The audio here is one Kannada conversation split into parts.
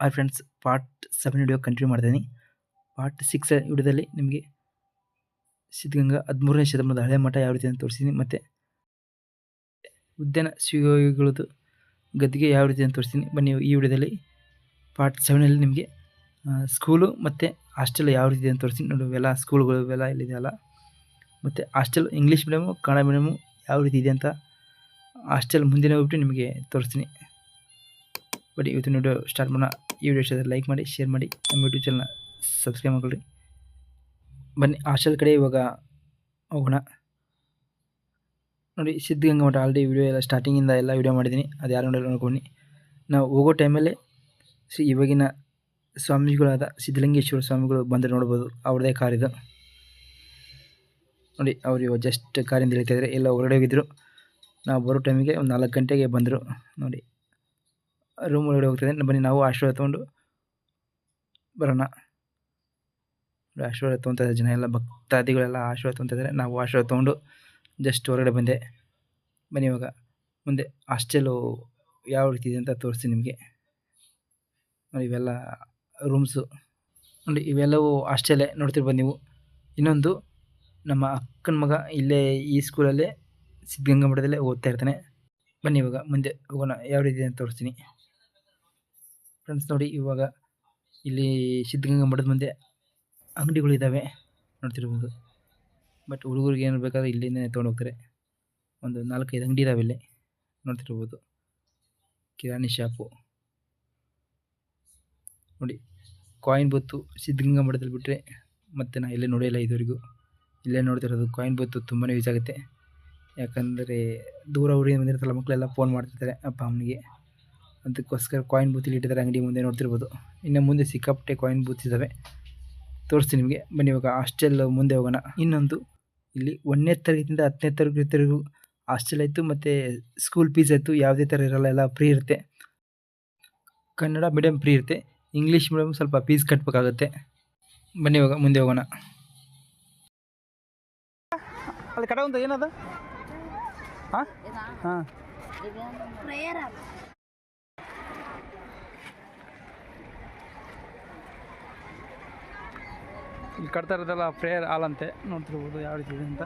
Hi friends part seven video continue ಮಾಡ್ತೀನಿ. ಪಾರ್ಟ್ ಸಿಕ್ಸ್ ವಿಡಿಯೋದಲ್ಲಿ ನಿಮಗೆ ಸಿದ್ಧಗಂಗಾ ಹದಿಮೂರನೇ ಶತಮಾನದ ಹಳೆ ಮಠ ಯಾವ ರೀತಿ ಅಂತ ತೋರಿಸ್ತೀನಿ. ಮತ್ತು ಉದ್ಯಾನ ಶಿವಯೋಗಿಗಳದ್ದು ಗದ್ದಿಗೆ ಯಾವ ರೀತಿ ಅಂತ ತೋರಿಸ್ತೀನಿ. ಬನ್ನಿ ಈ ವಿಡಿಯೋದಲ್ಲಿ ಪಾರ್ಟ್ ಸೆವೆನಲ್ಲಿ ನಿಮಗೆ ಸ್ಕೂಲು ಮತ್ತು ಹಾಸ್ಟೆಲ್ ಯಾವ ರೀತಿ ಅಂತ ತೋರಿಸ್ತೀನಿ. ನೋಡಿ ಎಲ್ಲ ಸ್ಕೂಲ್ಗಳು ಇವೆಲ್ಲ ಇಲ್ಲಿದೆಯಲ್ಲ ಮತ್ತು hostel English medium Kannada medium ಯಾವ ರೀತಿ ಇದೆ ಅಂತ ಹಾಸ್ಟೆಲ್ ಮುಂದಿನ ಹೋಗ್ಬಿಟ್ಟು ನಿಮಗೆ ತೋರಿಸ್ತೀನಿ. ಬಟ್ ಇವತ್ತು ವಿಡಿಯೋ ಸ್ಟಾರ್ಟ್ ಮಾಡೋಣ. ಈ ವಿಡಿಯೋ ಇಷ್ಟ ಲೈಕ್ ಮಾಡಿ ಶೇರ್ ಮಾಡಿ. ನಮ್ಮ ಯೂಟ್ಯೂಬ್ ಚಾನಲ್ನ ಸಬ್ಸ್ಕ್ರೈಬ್ ಮಾಡ್ಕೊಳ್ಳಿ ಬನ್ನಿ ಹಾಸ್ಟೆಲ್ ಕಡೆ ಇವಾಗ ಹೋಗೋಣ. ನೋಡಿ, ಸಿದ್ಧಗಂಗಾ ಮಠ ಆಲ್ರೆಡಿ ವಿಡಿಯೋ ಎಲ್ಲ ಸ್ಟಾರ್ಟಿಂಗಿಂದ ಎಲ್ಲ ವಿಡಿಯೋ ಮಾಡಿದ್ದೀನಿ. ಅದು ಯಾರು ನೋಡಲ್ಲ ನೋಡ್ಕೊಂಡು ನಾವು ಹೋಗೋ ಟೈಮಲ್ಲೇ ಶ್ರೀ ಇವಾಗಿನ ಸ್ವಾಮಿಗಳಾದ ಸಿದ್ಧಲಿಂಗೇಶ್ವರ ಸ್ವಾಮಿಗಳು ಬಂದರೆ ನೋಡ್ಬೋದು. ಅವ್ರದ್ದೇ ಕಾರ್ ಇದು. ನೋಡಿ, ಅವರು ಇವಾಗ ಜಸ್ಟ್ ಕಾರಿಂದ ಇಳಿತಾ ಇದ್ದಾರೆ ಎಲ್ಲ ಹೊರಗಡೆ ಹೋಗಿದ್ರು. ನಾವು ಬರೋ ಟೈಮಿಗೆ ಒಂದು ನಾಲ್ಕು ಗಂಟೆಗೆ ಬಂದರು. ನೋಡಿ. ರೂಮ್ ಒಳಗಡೆ ಹೋಗ್ತದೆ ಬನ್ನಿ, ನಾವು ಆಶೀರ್ವಾದ ತೊಗೊಂಡು ಬರೋಣ. ಆಶೀರ್ವಾದ ತೊಗೊತಾ ಇದ್ದಾರೆ ಜನ ಎಲ್ಲ. ಭಕ್ತಾದಿಗಳೆಲ್ಲ ಆಶೀರ್ವಾದ ತೊಗೊತಾ ಇದ್ದಾರೆ. ನಾವು ಆಶೀರ್ವಾದ ತೊಗೊಂಡು ಜಸ್ಟ್ ಹೊರಗಡೆ ಬಂದೆ. ಬನ್ನಿ ಇವಾಗ. ಮುಂದೆ ಹಾಸ್ಟೆಲು ಯಾವ ರೀತಿ ಇದೆ ಅಂತ ತೋರಿಸ್ತೀನಿ ನಿಮಗೆ. ನೋಡಿ, ಇವೆಲ್ಲ ರೂಮ್ಸು ನೋಡಿ, ಇವೆಲ್ಲವೂ ಹಾಸ್ಟೆಲೇ ನೋಡ್ತಿರ್ಬೋದು ನೀವು. ಇನ್ನೊಂದು ನಮ್ಮ ಅಕ್ಕನ ಮಗ ಇಲ್ಲೇ ಈ ಸ್ಕೂಲಲ್ಲೇ ಸಿದ್ಧಗಂಗಾ ಮಠದಲ್ಲೇ ಓದ್ತಾ ಇರ್ತಾನೆ. ಬನ್ನಿ ಇವಾಗ ಮುಂದೆ ಹೋಗೋಣ. ಯಾವ ರೀತಿ ಇದೆ ಅಂತ ತೋರಿಸ್ತೀನಿ. ಫ್ರೆಂಡ್ಸ್ ನೋಡಿ, ಇವಾಗ ಇಲ್ಲಿ ಸಿದ್ಧಗಂಗಾ ಮಠದ ಮುಂದೆ ಅಂಗಡಿಗಳು ಇದ್ದಾವೆ ನೋಡ್ತಿರ್ಬೋದು. ಬಟ್ ಹುಡುಗರಿಗೆ ಏನು ಬೇಕಾದ್ರೆ ಇಲ್ಲಿಂದ ತೊಗೊಂಡು ಹೋಗ್ತಾರೆ. ಒಂದು ನಾಲ್ಕೈದು ಅಂಗಡಿ ಇದಾವೆ ಇಲ್ಲಿ ನೋಡ್ತಿರ್ಬೋದು. ಕಿರಾಣಿ ಶಾಪು. ನೋಡಿ ಕಾಯಿನ್ ಬತ್ತು ಸಿದ್ಧಗಂಗಾ ಮಠದಲ್ಲಿ ಬಿಟ್ಟರೆ ಮತ್ತೆ ನಾ ಎಲ್ಲೇ ನೋಡಿಲ್ಲ ಇದುವರೆಗೂ. ಇಲ್ಲೇ ನೋಡ್ತಿರೋದು ಕಾಯಿನ್ ಬತ್ತು ತುಂಬಾ ಯೂಸ್ ಆಗುತ್ತೆ. ಯಾಕಂದರೆ ದೂರ ಊರಿಗೆ ಬಂದಿರ್ತಲ್ಲ ಮಕ್ಕಳೆಲ್ಲ ಫೋನ್ ಮಾಡ್ತಿರ್ತಾರೆ ಅಪ್ಪ, ಅಮ್ಮನಿಗೆ. ಅದಕ್ಕೋಸ್ಕರ ಕಾಯಿನ್ ಬೂತಿಲಿ ಇಲ್ಲಿ ಇಟ್ಟಿದ್ದಾರೆ ಅಂಗಡಿ ಮುಂದೆ ನೋಡ್ತಿರ್ಬೋದು. ಇನ್ನು ಮುಂದೆ ಸಿಕ್ಕಾಪಟ್ಟೆ ಕಾಯಿನ್ ಬೂತ್ ಇದ್ದಾವೆ ತೋರಿಸ್ತೀನಿ ನಿಮಗೆ. ಬನ್ನಿ ಇವಾಗ ಹಾಸ್ಟೆಲ್ ಮುಂದೆ ಹೋಗೋಣ. ಇನ್ನೊಂದು ಇಲ್ಲಿ ಒಂದನೇ ತರಗತಿಯಿಂದ ಹತ್ತನೇ ತರಗತಿವರೆಗೂ ಹಾಸ್ಟೆಲ್ ಆಯಿತು ಮತ್ತು ಸ್ಕೂಲ್ ಫೀಸ್ ಆಯಿತು ಯಾವುದೇ ಥರ ಇರಲ್ಲ ಎಲ್ಲ ಫ್ರೀ ಇರುತ್ತೆ. ಕನ್ನಡ ಮೀಡಿಯಮ್ ಫ್ರೀ ಇರುತ್ತೆ. ಇಂಗ್ಲೀಷ್ ಮೀಡಿಯಮ್ ಸ್ವಲ್ಪ ಫೀಸ್ ಕಟ್ಟಬೇಕಾಗುತ್ತೆ ಬನ್ನಿ ಇವಾಗ ಮುಂದೆ ಹೋಗೋಣ. ಅದು ಕಡೆ ಒಂದು ಏನದು? ಹಾಂ? ಹಾಂ. ಇಲ್ಲಿ ಕಟ್ತಾ ಇರೋದಲ್ಲ ಪ್ರೇಯರ್ ಹಾಲ್ ಅಂತೆ. ನೋಡ್ತಿರ್ಬೋದು ಯಾವ ರೀತಿ ಇದೆ ಅಂತ.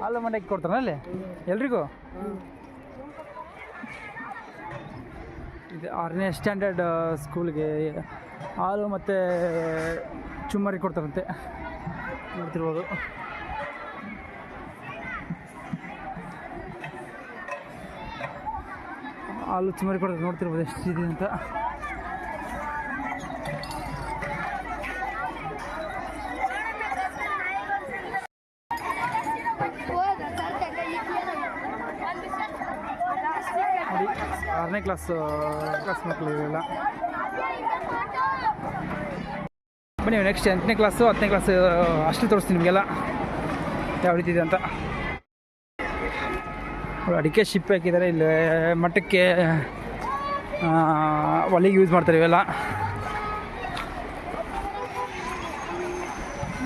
ಹಾಲು ಮಂಡಕ್ಕಿ ಕೊಡ್ತಾರ ಅಲ್ಲಿ? ಎಲ್ರಿಗೂ? ಇದು ಆರನೇ ಸ್ಟ್ಯಾಂಡರ್ಡ್ ಸ್ಕೂಲ್ಗೆ ಹಾಲು ಮತ್ತು ಚುಮ್ಮರಿ ಕೊಡ್ತಾರಂತೆ. ನೋಡ್ತಿರ್ಬೋದು. ಹಾಲು ಚುಮ್ಮರಿ ಕೊಡ್ತಾರೆ ನೋಡ್ತಿರ್ಬೋದು ಎಷ್ಟಿದೆ ಅಂತ. ನೋಡಿ. ಆರನೇ ಕ್ಲಾಸ್ ಕ್ಲಾಸ್ ಮಕ್ಕಳು ಇವೆಲ್ಲ. ಬನ್ನಿ ನೆಕ್ಸ್ಟ್ ಎಂಟನೇ ಕ್ಲಾಸು ಹತ್ತನೇ ಕ್ಲಾಸ್ ಅಷ್ಟು ತೋರಿಸ್ತೀನಿ ನಿಮಗೆಲ್ಲ. ಯಾವ ರೀತಿ ಇದೆ ಅಂತ. ಅಡಿಕೆ ಶಿಪ್ ಹಾಕಿದ್ದಾರೆ. ಇಲ್ಲಿ ಮಠಕ್ಕೆ ಒಲೆಗೆ ಯೂಸ್ ಮಾಡ್ತಾರೆ ಇವೆಲ್ಲ.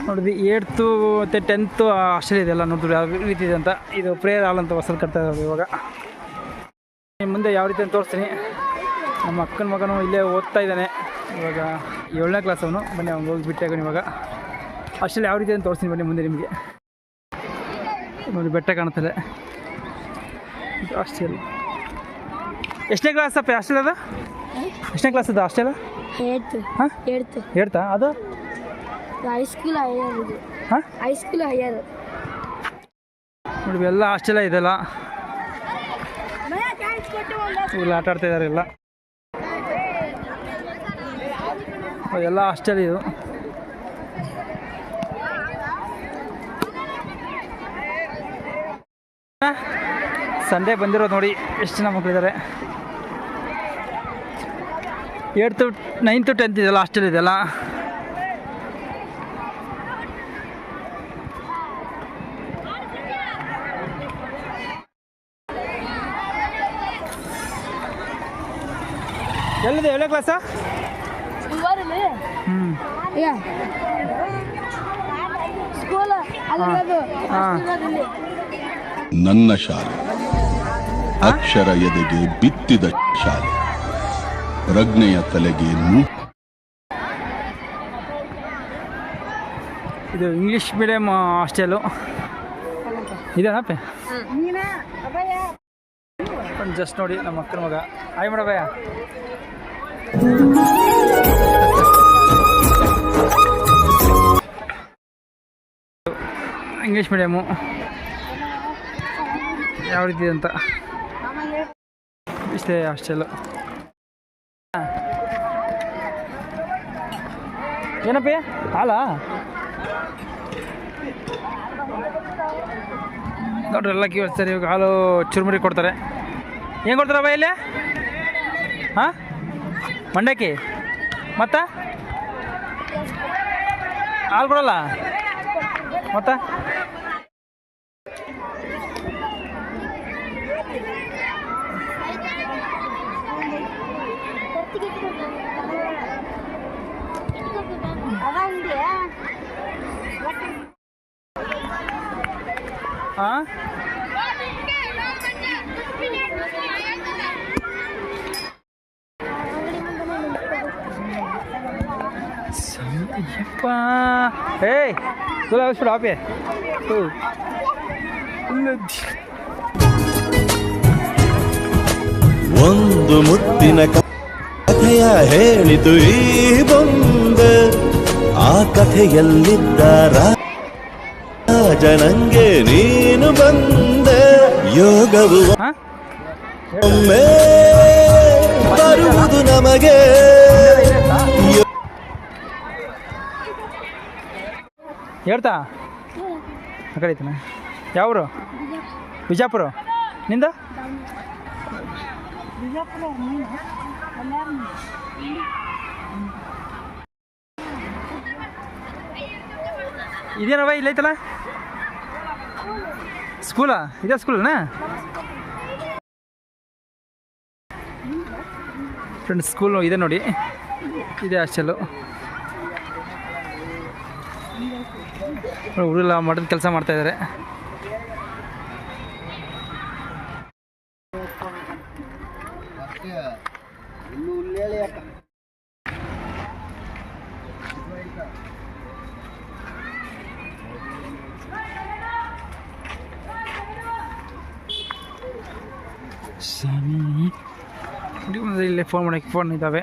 ನೋಡಿದ್ವಿ ಏಟ್ತು ಮತ್ತು ಟೆಂತು ಅಷ್ಟೇ ಇದೆಲ್ಲ ನೋಡಿದ್ವಿ ಯಾವ ರೀತಿ ಇದೆ ಅಂತ. ಇದು ಪ್ರೇಯರ್ ಹಾಲ್ ಅಂತ ಹೊಸದು ಕಟ್ತಾ ಇದ್ದಾರೆ ಇವಾಗ. ಇನ್ನು ಮುಂದೆ ಯಾವ ರೀತಿ ಅಂತ ತೋರಿಸ್ತೀನಿ. ನಮ್ಮ ಅಕ್ಕನ ಮಗನು ಇಲ್ಲೇ ಓದ್ತಾ ಇದ್ದಾನೆ. ಇವಾಗ ಏಳನೇ ಕ್ಲಾಸ್ ಅವನು. ಬನ್ನಿ ಅವ್ನು ಹೋಗಿ ಬಿಟ್ಟಾಗ ಇವಾಗ. ಅಷ್ಟಲ್ಲಿ ಯಾವ ರೀತಿ ಅಂತ ತೋರಿಸ್ತೀನಿ ಬನ್ನಿ ಮುಂದೆ ನಿಮಗೆ. ನೋಡಿ ಬೆಟ್ಟ ಕಾಣುತ್ತಲ್ಲ ಅಷ್ಟೇ ಎಷ್ಟನೇ ಕ್ಲಾಸ್ ಅಪ್ಪ ಅಷ್ಟೇ ಅದು? ಎಷ್ಟನೇ ಕ್ಲಾಸ್ ಅದ ಅಷ್ಟೇ ಹಾಂ? ಹೇಳ್ತಾ ಅದು? ಹೈಸ್ಕೂಲ್ ಹೈಯರ್ ಹಾಂ? ಹೈಸ್ಕೂಲ್ ಹೈಯರ್ ನೋಡಿ ಎಲ್ಲ ಹಾಸ್ಟೆಲ ಇದೆಲ್ಲ. ಇವೆಲ್ಲ ಆಟ ಆಡ್ತಾ ಇದ್ದಾರೆ ಎಲ್ಲ. ಎಲ್ಲ ಹಾಸ್ಟೆಲ್ ಇದು. ಸಂಡೇ ಬಂದಿರೋದು ನೋಡಿ, ಎಷ್ಟು ಜನ ಮಕ್ಕಳಿದ್ದಾರೆ ಏಟ್ತು ನೈನ್ತು ಟೆಂತ್ ಇದೆಲ್ಲ ಹಾಸ್ಟೆಲ್ ಇದೆಲ್ಲ ಎಲ್ಲಿದೆ ಏಳನೇ ಕ್ಲಾಸಾ ಹ್ಞೂ ಸ್ಕೂಲ್ ಅಲ್ಲಿ ಹಾ. ಇರೋದು. ಹಾ. Hostel ಎಲ್ಲ ಕ್ಲಾಸ ನನ್ನ ಶಾಲೆ. ಅಕ್ಷರ ಎದೆಗೆ ಬಿತ್ತಿದ ಶಾಲೆ. ಪ್ರಜ್ಞೆಯ ತಲೆಗೆ ನೂ ಇದು ಇಂಗ್ಲಿಷ್ ಮೀಡಿಯಂ ಹಾಸ್ಟೆಲು ಇದೇನಪ್ಪ ಜಸ್ಟ್ ನೋಡಿ ನಮ್ಮ ಅಕ್ಕನ ಮಗ. ಆಯ್ ಮೇಡಮ್ ಭಯ ಇಂಗ್ಲೀಷ್ ಮೀಡಿಯಮು ಯಾವ ರೀತಿ ಅಂತ? ಇಷ್ಟೇ ಹಾಸ್ಟೆಲ್ಲು ಏನಪ್ಪ? ಹಾಲಾ? ನೋಡ್ರಿ, ಎಲ್ಲ ಕೀ ಇವಾಗ ಹಾಲು ಚುರುಮುರಿ ಕೊಡ್ತಾರೆ. ಏನು ಕೊಡ್ತಾರಪ್ಪ ಇಲ್ಲಿ? ಹಾಂ? ಮಂಡಕ್ಕಿ? ಮತ್ತ? ಹಾಲು ಕೊಡಲ್ಲ? ಮತ್ತ? ಹಾಂ ಯಪ್ಪ. ಏಯ್ ತುಲ ಆಪೆ ಒಂದು ಮುತ್ತಿನ ಕಥೆಯ ಹೇಳಿತು ಈ ಬಂದ ಆ ಕಥೆಯಲ್ಲಿದ್ದ ರಾಜನಂಗೆ ನೀನು ಬಂದ. ಯೋಗವು ಒಮ್ಮೆ ಬರುವುದು ನಮಗೆ ಹೇಳ್ತಾ? ಆ ಕಡೆ ಐತನ ಯಾವರು? ಬಿಜಾಪುರ. ನಿಂದ? ಇದೇನವ ಇಲ್ಲೈತಲ್ಲ? ಸ್ಕೂಲಾ? ಇದೇ ಸ್ಕೂಲ್ನಾ? ಫ್ರೆಂಡ್ಸ್ ಸ್ಕೂಲು ಇದೆ ನೋಡಿ. ಇದೆ ಹಾಸ್ಟೆಲು ಹುಡುಗಲ್ಲ ಮಠದ ಕೆಲಸ ಮಾಡ್ತಾ ಇದ್ದಾರೆ ಸ್ವಾಮಿ ಇಲ್ಲೇ ಫೋನ್ ಮಾಡೋಕ್ಕೆ ಫೋನ್ ಇದ್ದಾವೆ.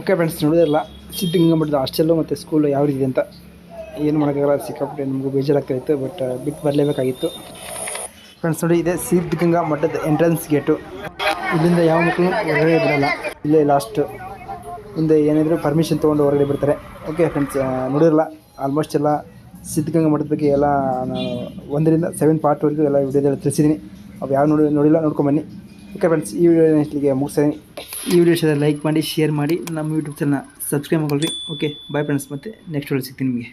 ಓಕೆ ಫ್ರೆಂಡ್ಸ್ ನೋಡೋದಿಲ್ಲ ಸಿದ್ಧಗಂಗಾ ಮಠದ ಹಾಸ್ಟೆಲ್ಲು ಮತ್ತು ಸ್ಕೂಲು ಯಾವ ರೀತಿ ಅಂತ ಏನು ಮಾಡೋಕ್ಕಾಗಲ್ಲ, ಸಿಕ್ಕಾಪಟ್ಟೆ ನಮಗೂ ಬೇಜಾರಾಗ್ತಾಯಿತ್ತು ಬಟ್ ಬಿಟ್ಟು ಬರಲೇಬೇಕಾಗಿತ್ತು. ಫ್ರೆಂಡ್ಸ್ ನೋಡಿ, ಇದೆ ಸಿದ್ಧಗಂಗಾ ಮಠದ ಎಂಟ್ರೆನ್ಸ್ ಗೇಟು ಇಲ್ಲಿಂದ ಯಾವ ಮಕ್ಕಳು ಹೊರಗಡೆ ಬಿಡಲ್ಲ. ಇಲ್ಲೇ ಲಾಸ್ಟು ಮುಂದೆ ಏನಿದ್ರು ಪರ್ಮಿಷನ್ ತೊಗೊಂಡು ಹೊರಗಡೆ ಬಿಡ್ತಾರೆ. ಓಕೆ ಫ್ರೆಂಡ್ಸ್ ನೋಡಿರಲ್ಲ ಆಲ್ಮೋಸ್ಟ್ ಎಲ್ಲ ಸಿದ್ಧಗಂಗಾ ಮಠದ ಬಗ್ಗೆ ಎಲ್ಲ ನಾನು ಒಂದರಿಂದ ಸೆವೆನ್ ಪಾರ್ಟ್ವರೆಗೂ ಎಲ್ಲ ವಿಡಿಯೋದಲ್ಲಿ ತಿಳಿಸಿದ್ದೀನಿ. ಅವು ಯಾವ ನೋಡಿ, ನೋಡಿಲ್ಲ ನೋಡ್ಕೊಂಬನ್ನಿ ಓಕೆ ಫ್ರೆಂಡ್ಸ್ ಈ ವಿಡಿಯೋ ಇಲ್ಲಿಗೆ ಮುಗಿಸ್ತೀನಿ. ಈ ವಿಡಿಯೋ ಇಷ್ಟ ಲೈಕ್ ಮಾಡಿ ಶೇರ್ ಮಾಡಿ, ನಮ್ಮ ಯೂಟ್ಯೂಬ್ ಚಾನಲ್ನ ಸಬ್ಸ್ಕ್ರೈಬ್ ಮಾಡ್ಕೊಳ್ರಿ. ಓಕೆ ಬಾಯ್ ಫ್ರೆಂಡ್ಸ್ ಮತ್ತೆ ನೆಕ್ಸ್ಟ್ ವಿಡಿಯೋ ಸಿಗ್ತೀನಿ ನಿಮಗೆ.